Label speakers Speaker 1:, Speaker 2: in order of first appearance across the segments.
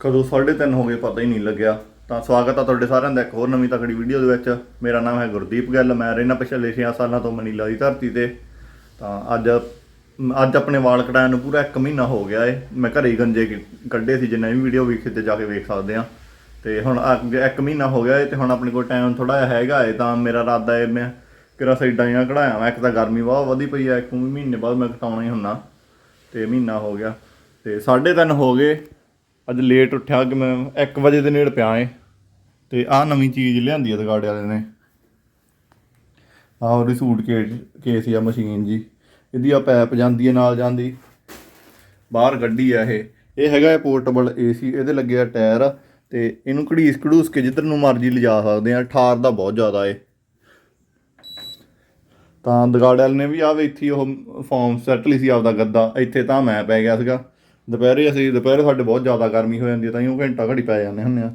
Speaker 1: ਕਦੋਂ 3:30 ਹੋ ਗਏ, ਪਤਾ ਹੀ ਨਹੀਂ ਲੱਗਿਆ। ਤਾਂ ਸਵਾਗਤ ਆ ਤੁਹਾਡੇ ਸਾਰਿਆਂ ਦਾ ਇੱਕ ਹੋਰ ਨਵੀਂ ਤਕੜੀ ਵੀਡੀਓ ਦੇ ਵਿੱਚ। ਮੇਰਾ ਨਾਮ ਹੈ ਗੁਰਦੀਪ ਗਿੱਲ, ਮੈਂ ਰਹਿਣਾ ਪਿਛਲੇ 6 ਸਾਲਾਂ ਤੋਂ ਮਨੀਲਾ ਦੀ ਧਰਤੀ ਤੇ। ਤਾਂ ਅੱਜ ਅੱਜ ਆਪਣੇ ਵਾਲ ਕਟਾਉਣ ਨੂੰ ਪੂਰਾ 1 ਮਹੀਨਾ ਹੋ ਗਿਆ ਏ। ਮੈਂ ਘਰੇ ਹੀ ਗੰਜੇ ਕੱਢੇ ਸੀ, ਜਿੰਨਾ ਵੀ ਵੀਡੀਓ ਵੇਖੇ ਤੇ ਜਾ ਕੇ ਵੇਖ ਸਕਦੇ ਆ। ਤੇ ਹੁਣ 1 ਮਹੀਨਾ ਹੋ ਗਿਆ ਏ ਤੇ ਹੁਣ ਆਪਣੇ ਕੋਲ ਟਾਈਮ ਥੋੜਾ ਜਿਹਾ ਹੈਗਾ ਏ। ਤਾਂ ਮੇਰਾ ਇਰਾਦਾ ਏ, ਮੈਂ ਕਿਰਾ ਸਾਈਡਾਂ ਜਾਂ ਕਢਾਇਆ ਮੈਂ ਇੱਕ ਤਾਂ ਗਰਮੀ ਬਹੁਤ ਵਧੀ ਪਈ ਆ, ਇੱਕ ਮਹੀਨੇ ਬਾਅਦ ਮੈਂ ਕਟਾਉਣਾ ਹੀ ਹੁੰਨਾ। ਤੇ ਮਹੀਨਾ ਹੋ ਗਿਆ। ਤੇ 3:30 ਹੋ ਗਏ। ਅੱਜ ਲੇਟ ਉੱਠਿਆ ਕਿ ਮੈਂ 1 ਵਜੇ ਦੇ ਨੇੜੇ ਪਿਆ ਏ। ਤੇ ਆਹ ਨਵੀਂ ਚੀਜ਼ ਲਿਆਂਦੀ ਆ ਦਗਾੜੇ ਵਾਲੇ ਨੇ। ਆਹ ਉਹਦੀ ਸੂਟ ਕੇ ਕੇਸ ਆ ਮਸ਼ੀਨ ਜੀ। ਇਹਦੀ ਆ ਪੈਪ ਜਾਂਦੀ ਹੈ ਨਾਲ ਜਾਂਦੀ। ਬਾਹਰ ਗੱਡੀ ਆ ਇਹ। ਇਹ ਹੈਗਾ ਹੈ ਪੋਰਟੇਬਲ ਏਸੀ ਇਹਦੇ ਲੱਗੇ ਆ ਟਾਇਰ। ਤੇ ਇਹਨੂੰ ਘੜੀਸ ਘੜੂਸ ਕੇ ਜਿੱਧਰ ਨੂੰ ਮਰਜ਼ੀ ਲਿਜਾ ਸਕਦੇ ਆ। ਠਾਰ ਦਾ ਬਹੁਤ ਜ਼ਿਆਦਾ ਏ। ਤਾਂ ਦਗਾੜੇ ਵਾਲੇ ਨੇ ਵੀ ਆਵੇ ਇੱਥੇ ਉਹ ਫਾਰਮ ਸੈੱਟ ਲਈ ਸੀ ਆਪਦਾ ਗੱਦਾ। ਇੱਥੇ ਤਾਂ ਮੈਂ ਪੈ ਗਿਆ ਸੀਗਾ। ਦੁਪਹਿਰੇ ਅਸੀਂ ਦੁਪਹਿਰੇ ਸਾਡੇ ਬਹੁਤ ਜ਼ਿਆਦਾ ਗਰਮੀ ਹੋ ਜਾਂਦੀ ਹੈ ਤਾਂ ਹੀ ਉਹ ਘੰਟਾ ਘੜੀ ਪੈ ਜਾਂਦੇ ਹੁੰਦੇ ਆ।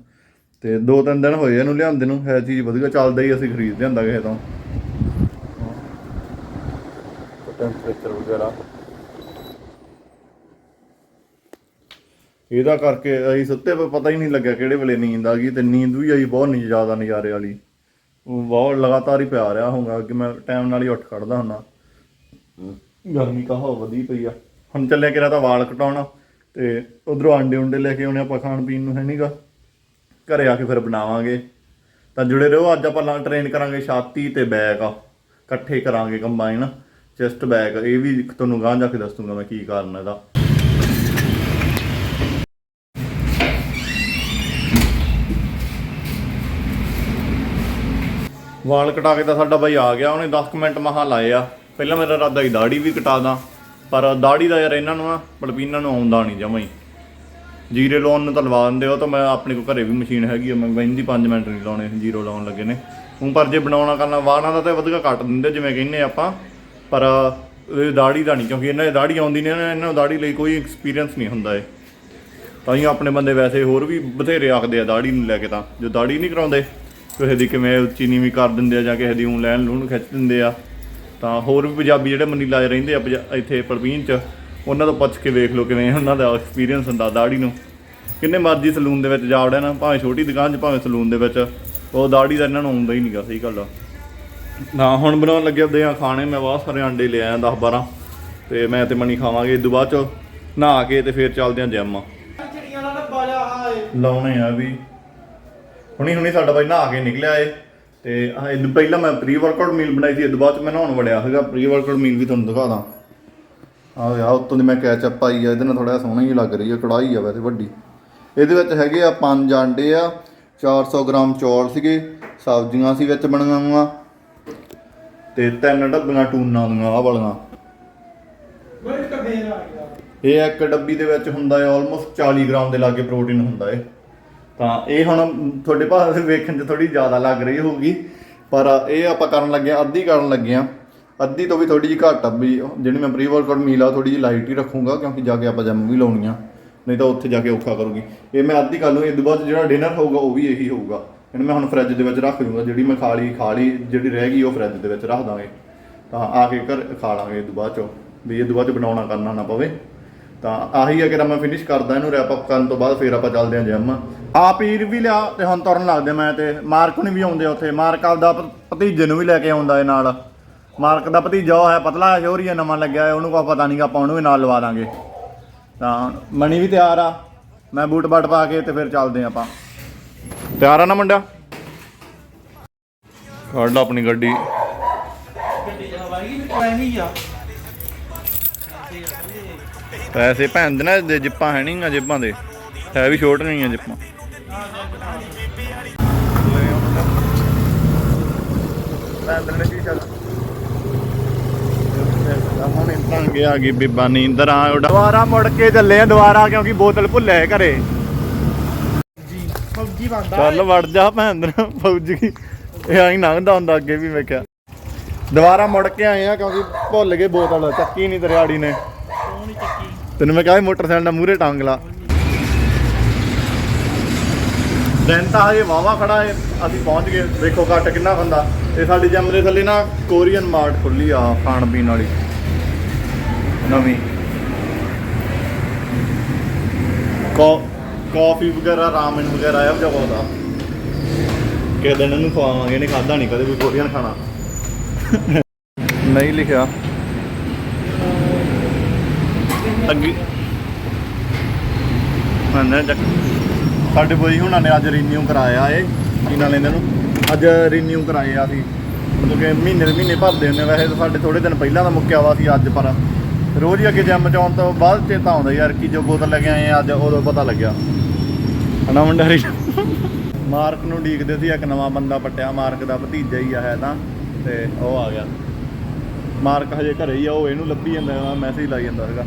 Speaker 1: ਤੇ ਦੋ ਤਿੰਨ ਦਿਨ ਹੋਏ ਇਹਨੂੰ ਲਿਆਂਦੇ ਨੂੰ ਹੈ ਚੀਜ਼ ਵਧੀਆ ਚੱਲਦਾ ਹੀ ਅਸੀਂ ਖਰੀਦ ਲਿਆਂਦਾ ਕਿਸੇ ਤੋਂ। ਟੈਂਪਰੇਚਰ ਵਗੈਰਾ। ਇਹਦਾ ਕਰਕੇ ਅਸੀਂ ਸੁੱਤੇ ਪਏ ਪਤਾ ਹੀ ਨਹੀਂ ਲੱਗਿਆ ਕਿਹੜੇ ਵੇਲੇ ਨੀਂਦ ਆ ਗਈ ਤੇ ਨੀਂਦ ਵੀ ਆਈ ਬਹੁਤ ਨਹੀਂ ਜ਼ਿਆਦਾ ਨਜ਼ਾਰੇ ਵਾਲੀ। ਉਹ ਬਹੁਤ ਲਗਾਤਾਰ ਹੀ ਪਿਆ ਰਿਹਾ ਹੋਊਗਾ ਕਿ ਮੈਂ ਟਾਈਮ ਨਾਲ ਹੀ ਉੱਠ ਖੜਦਾ ਹੁੰਦਾ। ਗਰਮੀ ਕਾ ਵਧੀ ਪਈ ਆ। ਹੁਣ ਚੱਲਿਆ ਕਿਰਾ ਤਾਂ ਵਾਲ ਕਟਾਉਣ। ਤੇ ਉਧਰੋਂ ਆਂਡੇ ਉਂਡੇ ਲੈ ਕੇ ਆਉਣੇ ਆਪਾਂ ਖਾਣ ਪੀਣ ਨੂੰ, ਹੈ ਨਹੀਂਗਾ ਘਰੇ ਆ ਕੇ ਫਿਰ ਬਣਾਵਾਂਗੇ। ਤਾਂ ਜੁੜੇ ਰਹੋ, ਅੱਜ ਆਪਾਂ ਟ੍ਰੇਨ ਕਰਾਂਗੇ ਛਾਤੀ ਤੇ ਬੈਕ ਇਕੱਠੇ ਕਰਾਂਗੇ ਕੰਬਾਈਨ ਚੈਸਟ ਬੈਕ ਇਹ ਵੀ ਤੁਹਾਨੂੰ ਗਾਂਹ ਜਾ ਕੇ ਦੱਸ ਦੂੰਗਾ ਮੈਂ ਕੀ ਕਾਰਨ ਇਹਦਾ। ਵਾਲ ਕਟਾ ਕੇ ਤਾਂ ਸਾਡਾ ਬਾਈ ਆ ਗਿਆ, ਉਹਨੇ 10 ਕੁ ਮਿੰਟ ਮਹਾ ਲਾਏ ਆ। ਪਹਿਲਾਂ ਮੇਰਾ ਇਰਾਦਾ ਸੀ ਦਾੜੀ ਵੀ ਕਟਾ ਦਾਂ। ਪਰ ਦਾੜੀ ਦਾ ਯਾਰ ਇਹਨਾਂ ਨੂੰ ਆ ਪਲਪੀਨਾਂ ਨੂੰ ਆਉਂਦਾ ਨਹੀਂ ਜਮਾਂ ਹੀ। ਜੀਰੇ ਲਾਉਣ ਨੂੰ ਤਾਂ ਲਵਾ ਦਿੰਦੇ ਉਹ ਤਾਂ ਮੈਂ ਆਪਣੇ ਕੋਲ ਘਰੇ ਵੀ ਮਸ਼ੀਨ ਹੈਗੀ ਆ, ਮੈਂ ਬੈਂਦੀ 5 ਮਿੰਟ ਨਹੀਂ ਲਾਉਣੇ, ਜੀਰੋ ਲਾਉਣ ਲੱਗੇ ਨੇ। ਹੁਣ ਪਰ ਜੇ ਬਣਾਉਣਾ ਕਰਨਾ ਵਾਹਨਾਂ ਦਾ ਤਾਂ ਵਧੀਆ ਕੱਟ ਦਿੰਦੇ ਜਿਵੇਂ ਕਹਿੰਨੇ ਆਪਾਂ, ਪਰ ਇਹ ਦਾੜੀ ਦਾ ਨਹੀਂ, ਕਿਉਂਕਿ ਇਹਨਾਂ ਦੀ ਦਾੜੀ ਆਉਂਦੀ ਨੇ ਇਹਨਾਂ ਨੂੰ ਦਾੜੀ ਲਈ ਕੋਈ ਐਕਸਪੀਰੀਅੰਸ ਨਹੀਂ ਹੁੰਦਾ ਏ ਤਾਂ ਹੀ ਆਪਣੇ ਬੰਦੇ ਵੈਸੇ ਹੋਰ ਵੀ ਬਥੇਰੇ ਆਖਦੇ ਆ ਦਾੜੀ ਨੂੰ ਲੈ ਕੇ ਤਾਂ, ਜੋ ਦਾੜੀ ਨਹੀਂ ਕਰਾਉਂਦੇ, ਕਿਸੇ ਦੀ ਕਿਵੇਂ ਉੱਚੀ ਨੀਵੀਂ ਕਰ ਦਿੰਦੇ ਆ ਜਾਂ ਕਿਸੇ ਦੀ ਊਂ ਲੈਣ ਲੂਣ ਖਿੱਚ ਦਿੰਦੇ ਆ। ਤਾਂ ਹੋਰ ਵੀ ਪੰਜਾਬੀ ਜਿਹੜੇ ਮੰਨੀ ਲਾਏ ਰਹਿੰਦੇ ਆ ਇੱਥੇ ਪਰਵੀਨ ਚ ਉਹਨਾਂ ਤੋਂ ਪੁੱਛ ਕੇ ਵੇਖ ਲਓ ਕਿਵੇਂ ਉਹਨਾਂ ਦਾ ਐਕਸਪੀਰੀਅੰਸ ਹੁੰਦਾ ਦਾੜੀ ਨੂੰ। ਕਿੰਨੇ ਮਰਜ਼ੀ ਸਲੂਨ ਦੇ ਵਿੱਚ ਜਾ ਵੜਿਆ ਨਾ ਭਾਵੇਂ ਛੋਟੀ ਦੁਕਾਨ 'ਚ ਭਾਵੇਂ ਸਲੂਨ ਦੇ ਵਿੱਚ ਉਹ ਦਾੜੀ ਦਾ ਇਹਨਾਂ ਨੂੰ ਆਉਂਦਾ ਹੀ ਨਹੀਂਗਾ ਸਹੀ ਗੱਲ ਆ। ਨਾ ਹੁਣ ਬਣਾਉਣ ਲੱਗੇ ਹੁੰਦੇ ਆ ਖਾਣੇ ਮੈਂ ਬਹੁਤ ਸਾਰੇ ਅੰਡੇ ਲੈ ਆਇਆ 10 12 ਤੇ ਮੈਂ ਤੇ ਮਣੀ ਖਾਵਾਂਗੇ ਇਦੋਂ ਬਾਅਦ ਚ ਨਹਾ ਕੇ ਤੇ ਫੇਰ ਚੱਲਦੇ ਆ ਜਿਮ ਲਾਉਣੇ ਆ ਵੀ। ਹੁਣੀ ਹੁਣੀ ਸਾਡਾ ਬਾਈ ਨਹਾ ਕੇ ਨਿਕਲਿਆ ਏ। ਤੇ ਆਹ ਇਹ ਪਹਿਲਾਂ ਮੈਂ ਪ੍ਰੀ ਵਰਕਆਊਟ ਮੀਲ ਬਣਾਈ ਸੀ ਇਹ ਬਾਅਦ ਚ ਮੈਂ ਨਹਾਉਣ ਵੜਿਆ ਸੀਗਾ। ਪ੍ਰੀ ਵਰਕਆਊਟ ਮੀਲ ਵੀ ਤੁਹਾਨੂੰ ਦਿਖਾ ਦਾਂ। ਆਹ ਯਾ ਉੱਤੋਂ ਦੀ ਮੈਂ ਕੈਚਅਪ ਪਾਈ ਆ ਇਹਦੇ ਨਾਲ ਥੋੜਾ ਸੋਹਣੀ ਹੀ ਲੱਗ ਰਹੀ ਆ ਕੜਾਈ ਆ ਵੈਸੇ ਵੱਡੀ। ਇਹਦੇ ਵਿੱਚ ਹੈਗੇ ਆ ਪੰਜ ਆਂਡੇ ਆ 400 ਗ੍ਰਾਮ ਚੌਲ ਸੀਗੇ ਸਬਜ਼ੀਆਂ ਸੀ ਵਿੱਚ ਬਣੀਆਂ ਹੋਈਆਂ। ਤੇ ਤਿੰਨ ਡੱਬੀਆਂ ਟੂਨਾਂ ਦੀਆਂ ਵਾਲੀਆਂ।
Speaker 2: ਆ। ਗਿਆ
Speaker 1: ਇਹ ਇੱਕ ਡੱਬੀ ਦੇ ਵਿੱਚ ਹੁੰਦਾ ਹੈ ਆਲਮੋਸਟ 40 ਗ੍ਰਾਮ ਦੇ ਲਾਗੇ ਪ੍ਰੋਟੀਨ ਹੁੰਦਾ ਹੈ ਤਾਂ ਇਹ ਹੁਣ ਤੁਹਾਡੇ ਭਾਅ ਵੇਖਣ 'ਚ ਥੋੜੀ ਜ਼ਿਆਦਾ ਲੱਗ ਰਹੀ ਹੋਊਗੀ, ਪਰ ਇਹ ਆਪਾਂ ਕਰਨ ਲੱਗੇ ਹਾਂ, ਅੱਧੀ ਕਰਨ ਲੱਗੇ ਹਾਂ। ਅੱਧੀ ਤੋਂ ਵੀ ਥੋੜੀ ਜਿਹੀ ਘੱਟ ਆ ਵੀ ਜਿਹੜੀ ਮੈਂ ਪ੍ਰੀ ਵਰਕਆਊਟ ਮੀਲ ਆ ਥੋੜੀ ਜਿਹੀ ਲਾਈਟ ਹੀ ਰੱਖੂੰਗਾ, ਕਿਉਂਕਿ ਜਾ ਕੇ ਆਪਾਂ ਜਿਮ ਵੀ ਲਾਉਣੀ ਆ, ਨਹੀਂ ਤਾਂ ਉੱਥੇ ਜਾ ਕੇ ਔਖਾ ਕਰੂਗੀ। ਇਹ ਮੈਂ ਅੱਧੀ ਕਰ ਲੂੰ ਇਹ ਤੋਂ ਬਾਅਦ ਜਿਹੜਾ ਡਿਨਰ ਹੋਊਗਾ, ਉਹ ਵੀ ਇਹੀ ਹੋਊਗਾ। ਇਹਨੂੰ ਮੈਂ ਹੁਣ ਫ੍ਰਿਜ ਦੇ ਵਿੱਚ ਰੱਖ ਦੂੰਗਾ ਜਿਹੜੀ ਮੈਂ ਖਾ ਲਈ ਖਾ ਲਈ, ਜਿਹੜੀ ਰਹਿ ਗਈ, ਉਹ ਫ੍ਰਿਜ ਦੇ ਵਿੱਚ ਰੱਖ ਦਾਂਗੇ। ਤਾਂ ਆ ਕੇ ਘਰ ਖਾ ਲਾਂਗੇ ਇਹ ਤੋਂ ਬਾਅਦ ਚੋਂ, ਵੀ ਇਹ ਤੋਂ ਬਾਅਦ ਚ ਬਣਾਉਣਾ, ਕਰਨਾ ਨਾ ਪਵੇ। ਤਾਂ ਆਹੀ ਆ ਮੈਂ ਫਿਨਿਸ਼ ਕਰਦਾ, ਇਹਨੂੰ ਰੈਪ ਅਪ ਕਰਨ ਤੋਂ ਬਾਅਦ ਫੇਰ ਆਪਾਂ ਚੱਲਦੇ ਹਾਂ ਜਿਮ ਆਪ ਹੀਰ ਵੀ ਲਿਆ ਤੇ ਹੁਣ ਤੁਰਨ ਲੱਗਦੇ ਮੈਂ ਤੇ। ਮਾਰਕ ਨੂੰ ਵੀ ਆਉਂਦੇ ਉੱਥੇ। ਮਾਰਕ ਆਪਦਾ ਭ- ਭਤੀਜੇ ਨੂੰ ਵੀ ਲੈ ਕੇ ਆਉਂਦਾ ਇਹ ਨਾਲ। ਮਾਰਕ ਦਾ ਭਤੀਜਾ ਉਹ ਹੈ, ਪਤਲਾ ਸ਼ੋਰੀਆ ਨਵਾਂ ਲੱਗਿਆ ਹੈ ਉਹਨੂੰ ਕੋਈ ਪਤਾ ਨਹੀਂਗਾ ਆਪਾਂ ਉਹਨੂੰ ਵੀ ਨਾਲ ਲਵਾ ਦਾਂਗੇ। ਤਾਂ ਮਣੀ ਵੀ ਤਿਆਰ ਆ। ਮੈਂ ਬੂਟ ਬਾਟ ਪਾ ਕੇ ਤੇ ਫਿਰ ਚੱਲਦੇ ਆਪਾਂ। ਤਿਆਰ ਆ ਨਾ ਮੁੰਡਾ? ਕੱਢ ਲਾ ਆਪਣੀ ਗੱਡੀ। ਪੈਸੇ ਭੈਣ ਦੇ ਨਾ ਦੇ ਜਿੱਪਾਂ ਹੈ ਨਹੀਂਗਾ ਜੇਬਾਂ ਦੇ। ਹੈ ਵੀ ਛੋਟ ਨਹੀਂ ਆ ਜਿੱਪਾਂ ਨੇ ਕੀ ਹੁਣ ਇੰਤਾਂ ਗਿਆ ਗਈ ਬੀਬਾ ਨੀਂਦਰ ਆ ਉਹ ਦੁਬਾਰਾ ਮੁੜ ਕੇ ਚੱਲੇ ਆ ਦੁਬਾਰਾ ਕਿਉਂਕਿ ਬੋਤਲ ਭੁੱਲਿਆ ਹੈ ਘਰੇ।
Speaker 2: ਜੀ ਫੌਜੀ ਬੰਦਾ
Speaker 1: ਚੱਲ ਵੜ ਜਾ ਭੈਣ ਫੌਜੀ। ਇਹ ਆਈ ਲੰਘਦਾ ਹੁੰਦਾ ਅੱਗੇ ਵੀ ਮੈਂ ਕਿਹਾ। ਦੁਬਾਰਾ ਮੁੜ ਕੇ ਆਏ ਆ ਕਿਉਂਕਿ ਭੁੱਲ ਗਏ ਬੋਤਲ ਚੱਕੀ ਨਹੀਂ ਦਰਿਆੜੀ ਨੇ। ਤੈਨੂੰ ਮੈਂ ਕਿਹਾ ਮੋਟਰਸਾਈਕਲ ਦਾ ਮੂਹਰੇ ਟੰਗ ਲਾ। ਦਿਨ ਤਾਂ ਹਜੇ ਵਾਵਾ ਖੜਾ ਹੈ ਅਸੀਂ ਪਹੁੰਚ ਗਏ। ਦੇਖੋ ਘੱਟ ਕਿੰਨਾ ਬੰਦਾ ਤੇ ਸਾਡੀ ਜੰਮ ਦੇ ਥੱਲੇ ਨਾ ਕੋਰੀਅਨ ਮਾਰਟ ਖੁੱਲੀ ਆ ਖਾਣ ਪੀਣ ਵਾਲੀ। ਨਵੀਂ। ਕੋ ਕਾਫੀ ਵਗੈਰਾ ਰਾਮਨ ਵਗੈਰਾ ਆ ਜਾਂ ਬਹੁਤ ਕਿਸੇ ਦਿਨ ਇਹਨੂੰ ਖਵਾਵਾਂਗੇ ਇਹਨੇ ਖਾਦਾ ਨਹੀਂ ਕਦੇ ਵੀ ਕੋਰੀਅਨ ਖਾਣਾ। ਨਹੀਂ ਲਿਖਿਆ। ਅੱਗੇ ਮੰਨ ਚੱਕ। ਸਾਡੇ ਬੋਈ ਹੁਣਾਂ ਨੇ ਅੱਜ ਰੀਨਿਊ ਕਰਾਇਆ ਏ ਕੀ ਨਾਲ ਇਹਨਾਂ ਨੂੰ ਅੱਜ ਰੀਨਿਊ ਕਰਾਇਆ ਸੀ। ਮਤਲਬ ਕਿ ਮਹੀਨੇ ਦੇ ਮਹੀਨੇ ਭਰਦੇ ਹੁੰਦੇ ਵੈਸੇ ਤਾਂ ਸਾਡੇ ਥੋੜੇ ਦਿਨ ਪਹਿਲਾਂ ਦਾ ਮੁੱਕਿਆ ਵਾ ਸੀ ਅੱਜ, ਪਰ ਰੋਜ਼ ਹੀ ਅੱਗੇ ਜੰਮ ਜਾਣ ਤੋਂ ਬਾਅਦ ਚੇਤਾ ਆਉਂਦਾ ਯਾਰ ਕਿ ਜੋ ਬੋਤਲ ਲੈ ਕੇ ਆਏ ਆ ਅੱਜ, ਉਦੋਂ ਪਤਾ ਲੱਗਿਆ। ਹਨਾ ਮੁੰਡਾਰੀ? ਮਾਰਕ ਨੂੰ ਡੀਕਦੇ ਸੀ, ਇੱਕ ਨਵਾਂ ਬੰਦਾ ਪੱਟਿਆ, ਮਾਰਕ ਦਾ ਭਤੀਜਾ ਹੀ ਆ, ਹੈ ਤਾਂ, ਤੇ ਉਹ ਆ ਗਿਆ। ਮਾਰਕ ਹਜੇ ਘਰੇ ਹੀ ਆ, ਉਹ ਇਹਨੂੰ ਲੱਭੀ ਜਾਂਦਾ ਮੈਸੇਜ ਲਾਈ ਜਾਂਦਾ ਹੈਗਾ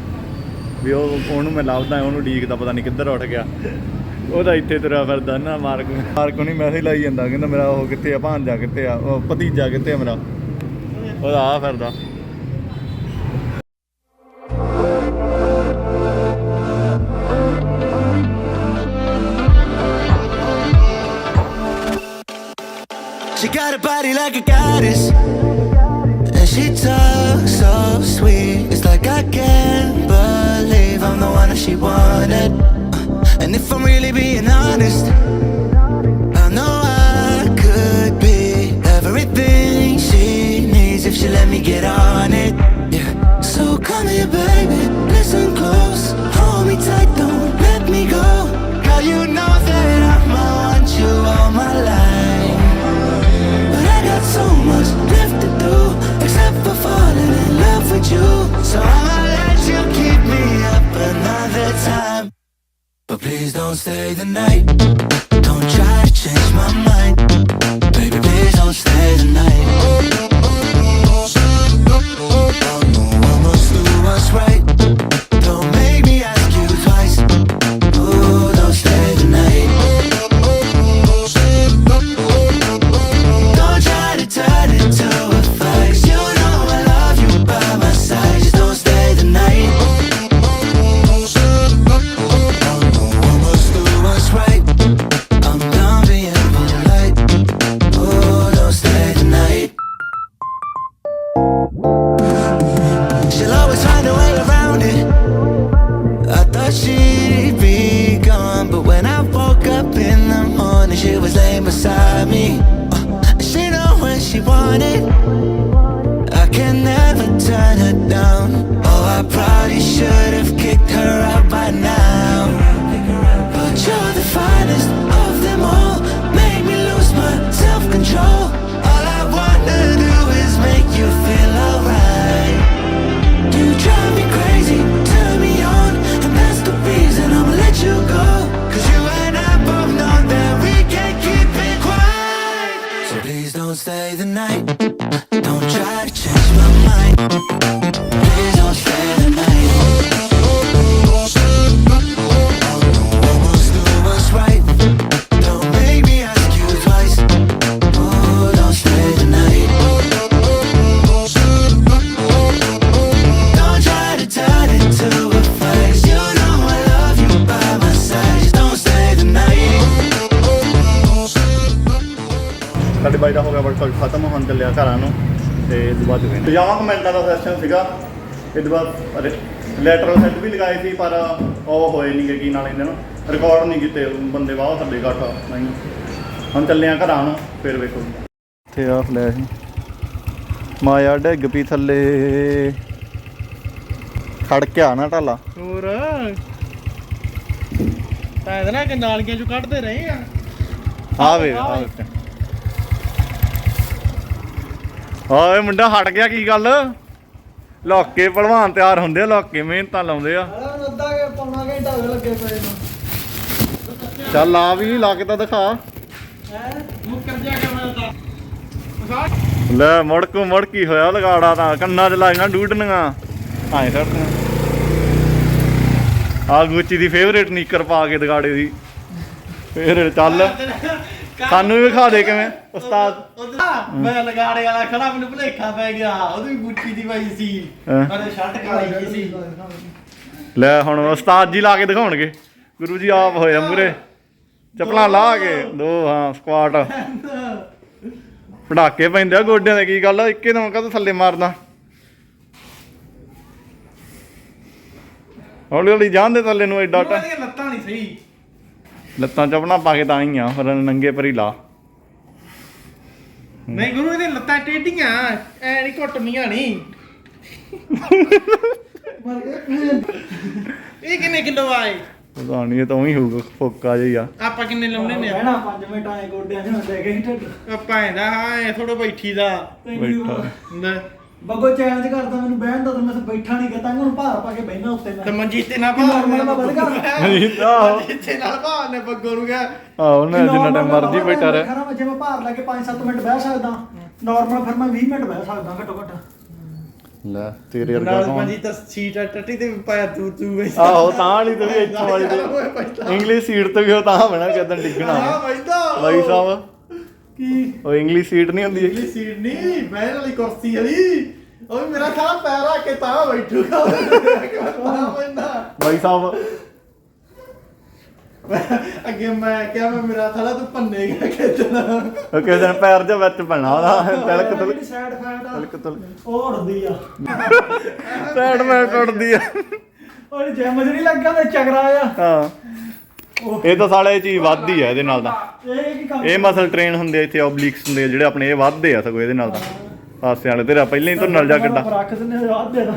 Speaker 1: ਵੀ ਉਹ ਉਹਨੂੰ ਮੈਂ ਲੱਭਦਾ, ਉਹਨੂੰ ਡੀਕਦਾ ਪਤਾ ਨਹੀਂ ਕਿੱਧਰ ਉੱਠ ਗਿਆ। ਉਹਦਾ ਇੱਥੇ ਤੁਰਿਆ ਫਿਰਦਾ ਨਾ ਮਾਰਕ ਮਾਰਕ ਨਹੀਂ ਮੈਸੇਜ ਲਾਈ ਜਾਂਦਾ ਕਹਿੰਦਾ ਮੇਰਾ ਉਹ ਕਿੱਥੇ ਆ ਭਾਂਜਾ ਕਿੱਥੇ ਆ ਉਹ ਭਤੀਜਾ ਕਿੱਥੇ ਆ ਮੇਰਾ ਉਹਦਾ ਆ ਫਿਰਦਾ
Speaker 3: She got a body like a goddess. And she talks so sweet. It's like I can't believe I'm the one that she wanted. And if I'm really being honest, I know I could be everything she needs if she let me get on it. Yeah. So come here, baby. Listen close. Hold me tight, don't let me go. You know that I'ma want you all my life. But I got so much left to do Except for falling in love with you So I'ma please don't stay the night. Don't try beside me. Uh, she know when she want it. I can never turn her down. Oh, I probably should
Speaker 1: ਸਾਡੇ ਬਾਈ ਦਾ ਹੋ ਗਿਆ workout ਖਤਮ ਹੋਣ ਚੱਲਿਆ ਘਰਾਂ ਨੂੰ ਤੇ ਇਸ ਤੋਂ ਬਾਅਦ ਵੇਖਦੇ 50 ਕੁ ਮਿੰਟਾਂ ਦਾ ਸੈਸ਼ਨ ਸੀਗਾ। ਇਸ ਤੋਂ ਬਾਅਦ ਲੈਟਰਲ ਸੈੱਟ ਵੀ ਲਗਾਏ ਸੀ ਪਰ ਉਹ ਹੋਏ ਨਹੀਂ ਕੀ ਨਾਲ ਇਹਨਾਂ ਨੂੰ। ਰਿਕਾਰਡ ਨਹੀਂ ਕੀਤੇ ਬੰਦੇ ਬਾਹਰ ਥੱਲੇ ਘੱਟ ਨਹੀਂ। ਹੁਣ ਚੱਲੇ ਆ ਘਰਾਂ ਨੂੰ ਫਿਰ ਵੇਖੋ। ਇੱਥੇ ਆ ਫਲੈਸ਼ ਮਾਇਆ ਡਿੱਗ ਪਈ ਥੱਲੇ। ਖੜ ਕੇ ਆ ਨਾ ਢਾਲਾ।
Speaker 2: ਹੋਰ? ਤਾਂ ਇਹਦੇ ਨਾਲ ਕੰਡਾਲੀਆਂ ਚੋਂ ਕੱਢਦੇ ਰਹੇ ਆ।
Speaker 1: ਆ ਵੇ ਆ ਵੇ ਓਏ ਮੁੰਡਾ ਹਟ ਗਿਆ ਕੀ ਗੱਲ? ਲੋਕੇ ਭਲਵਾਨ ਤਿਆਰ ਹੁੰਦੇ ਆ ਲੋਕੇ ਮਿਹਨਤਾਂ ਲਾਉਂਦੇ ਆ।
Speaker 2: ਅੱਧਾ ਕੇ ਪੌਣਾ ਘੰਟਾ ਹੋ ਲੱਗੇ ਪਏ ਨੂੰ।
Speaker 1: ਚੱਲ ਆ ਵੀ ਲਾ ਕੇ ਤਾਂ ਦਿਖਾ।
Speaker 2: ਹੈ? ਮੁੱਕਰ ਜਾ ਕੇ ਮੈਂ ਤਾਂ। ਮਸਾਜ
Speaker 1: ਲੈ ਮੁੜਕੂ ਮੁੜਕੀ ਹੋਇਆ ਲਗਾੜਾ ਤਾਂ ਕੰਨਾਂ 'ਚ ਲਾਈਆਂ ਡੂਡਨੀਆਂ ਐਂ ਸੜਦੀਆਂ ਆ ਗੁੱਚੀ ਦੀ ਫੇਵਰੇਟ ਨੀਕਰ ਪਾ ਕੇ ਦਗਾੜੇ ਦੀ। ਫੇਰ ਚੱਲ। ਸਾਨੂੰ ਵੀ ਵਿਖਾ ਦੇ ਕਿਵੇਂ? ਉਸਤਾਦ।
Speaker 2: ਉਹਦਾ ਮੈਂ ਲਗਾੜੇ ਵਾਲਾ ਖੜਾ ਮੈਨੂੰ ਭੁਲੇਖਾ ਪੈ ਗਿਆ। ਉਹਦੀ ਗੁੱਟੀ ਦੀ ਪਾਈ ਸੀ।
Speaker 1: ਹੈਂ?
Speaker 2: ਪਰ ਸ਼ਰਟ ਕਾਲੀ ਸੀ।
Speaker 1: ਲੈ ਹੁਣ ਉਸਤਾਦ ਜੀ ਲਾ ਕੇ ਦਿਖਾਉਣਗੇ। ਗੁਰੂ ਜੀ ਆਪ ਹੋਏ ਮੂਰੇ। ਚੱਪਲਾਂ ਲਾ ਕੇ ਦੋ ਹਾਂ ਸਕੁਆਟ ਪੜਾਕੇ ਪੈਂਦੇ ਆ ਗੋਡਿਆਂ ਦੇ ਕੀ ਗੱਲ ਆ? ਇੱਕੇ ਦਮ ਕਦੋਂ ਥੱਲੇ ਮਾਰਦਾ ਹੌਲੀ ਹੌਲੀ ਜਾਂਦੇ ਥੱਲੇ ਨੂੰ ਐਡਾ ਟਾ
Speaker 2: ਉਹਦੀਆਂ ਲੱਤਾਂ ਨਹੀਂ ਸਹੀ।
Speaker 1: ਲੱਤਾਂ ਚਪਣਾ ਪਾ ਕੇ ਤਾਂ ਹੀ ਆ ਫਿਰ ਨੰਗੇ ਪਰ ਹੀ ਲਾ।
Speaker 2: ਨਹੀਂ ਗੁਰੂ ਇਹਦੇ ਲੱਤਾਂ ਟੇਢੀਆਂ ਐ ਨਹੀਂ ਘੁੱਟਣੀਆਂ ਨਹੀਂ। ਇਹ ਕਿੰਨੇ ਕਿਲੋ ਆਏ
Speaker 1: ਪਤਾ ਨਹੀਂ ਇਹ ਤਾਂ ਉਹੀ ਹੋਊਗਾ ਫੋਕਾ ਜਿਹਾ
Speaker 2: ਆਪਾਂ ਕਿੰਨੇ ਲਾਉਣੇ ਨੇ?
Speaker 4: ਬਹਿਣਾ 5 ਮਿੰਟ ਆਏ ਗੋਡਿਆਂ 'ਚ ਹੁੰਦੇ ਗਏ ਢਿੱਡ।
Speaker 2: ਆਪਾਂ ਇਹਦਾ ਹਾਂ ਥੋੜਾ ਬੈਠੀ ਦਾ।
Speaker 1: ਬੈਠਾ।
Speaker 4: ਬੱਗੋ ਚੈਲੰਜ ਕਰਦਾ ਮੈਨੂੰ ਬਹਿਣ ਦਾ ਤੇ ਮੈਂ ਬੈਠਾ ਨਹੀਂ ਕਰਦਾ ਉਹਨੂੰ ਭਾਰ ਪਾ ਕੇ ਬਹਿਣਾ ਉੱਤੇ
Speaker 2: ਤੇ
Speaker 4: ਮੈਂ
Speaker 2: ਮੰਜੀ ਤੇ ਨਾ
Speaker 4: normal ਮੈਂ ਵਧ ਗਿਆ।
Speaker 1: ਆਹੋ
Speaker 2: ਜਿੱਥੇ ਨਾਲ ਭਾਅ ਨੇ ਬੱਗੋ ਨੂੰ ਗਿਆ
Speaker 1: ਆਹੋ ਉਹਨੇ ਜਿੰਨਾ ਟਾਈਮ ਮਰਜ਼ੀ ਬੈਠਾ ਰਹਿ।
Speaker 4: ਖਰਾ ਜੇ ਮੈਂ ਭਾਰ ਲਾ ਕੇ 5-7 ਮਿੰਟ ਬਹਿ ਸਕਦਾ ਨਾਰਮਲ ਫਿਰ ਮੈਂ 20 ਮਿੰਟ ਬਹਿ ਸਕਦਾ ਘੱਟੋ ਘੱਟ।
Speaker 1: ਲੈ ਤੇਰੇ ਵਰਗਾ
Speaker 2: ਨਾਲ
Speaker 1: ਕੌਣ?
Speaker 2: ਮੰਜੀ ਤਾਂ ਸੀਟ ਟੱਟੀ ਤੇ ਵੀ ਪਾਇਆ ਤੂੰ ਤੂੰ ਬਈ
Speaker 1: ਆਹੋ ਤਾਂ ਵਾਲੀ ਤੇ ਵੀ ਇੱਥੋਂ ਵਾਲੀ ਤੇ। ਇੰਗਲਿਸ਼ ਸੀਟ ਤੇ ਵੀ ਉਹ ਤਾਂ ਬਣਾ ਕਿਦਾਂ ਡਿੱਗਣਾ।
Speaker 2: ਹਾਂ ਬੈਠਾ।
Speaker 1: ਬਾਈ ਸਾਹਿਬ।
Speaker 2: ਕੀ?
Speaker 1: ਉਹ ਇੰਗਲਿਸ਼ ਸੀਟ ਨਹੀਂ ਹੁੰਦੀ
Speaker 2: ਅਗਲੀ ਸੀਟ ਨਹੀਂ ਬਹਿਣ ਵਾਲੀ ਕੁਰਸੀ ਵਾਲੀ ਉਹ ਵੀ ਮੇਰਾ ਖਾਣਾ ਪੈਰ ਰੱਖ ਕੇ ਤਾਂ ਬੈਠੂਗਾ।
Speaker 1: ਬਾਈ ਸਾਹਿਬ।
Speaker 2: ਅੱਗੇ ਮੈਂ ਕਿਹਾ ਮੈਂ ਮੇਰਾ ਥਾਲਾ ਤੂੰ ਭੰਨੇਗਾ ਕਿਦਾਂ
Speaker 1: ਉਹ ਕਿਸੇ ਦਿਨ ਪੈਰ ਦੇ ਵਿੱਚ ਪੈਣਾ ਉਹਦਾ। ਤਿਲਕ ਤਿਲਕ।
Speaker 4: ਸਾਈਡ ਫੈਟ ਆ
Speaker 1: ਤਿਲਕ ਤਿਲਕ।
Speaker 4: ਉਹ ਉੜਦੀ ਆ।
Speaker 1: ਪੈੜ ਮੈਂ ਟੁੱਟਦੀ ਆ।
Speaker 4: ਉਹ ਜਿਮ 'ਚ ਨਹੀਂ ਲੱਗਾ ਤੇ ਚਗਰਾ ਆ
Speaker 1: ਹਾਂ। ਇਹ ਤਾਂ ਸਾਲੇ ਚੀਜ਼ ਵੱਧਦੀ ਆ ਇਹਦੇ ਨਾਲ ਤਾਂ।
Speaker 4: ਇਹ ਕੀ ਕੰਮ
Speaker 1: ਇਹ ਮਸਲ ਟ੍ਰੇਨ ਹੁੰਦੇ ਆ ਇੱਥੇ ਆਬਲਿਕਸ ਹੁੰਦੇ ਆ ਜਿਹੜੇ ਆਪਣੇ, ਇਹ ਵੱਧਦੇ ਆ ਸਗੋਂ ਇਹਦੇ ਨਾਲ ਤਾਂ। ਪਾਸੇ ਵਾਲੇ, ਤੇਰਾ ਪਹਿਲਾਂ ਹੀ ਤੋਂ ਨਲ ਜਾ ਕਿੱਡਾ।
Speaker 4: ਰੱਖ ਦਿੰਦੇ ਆ ਅੱਧੇ ਦਾ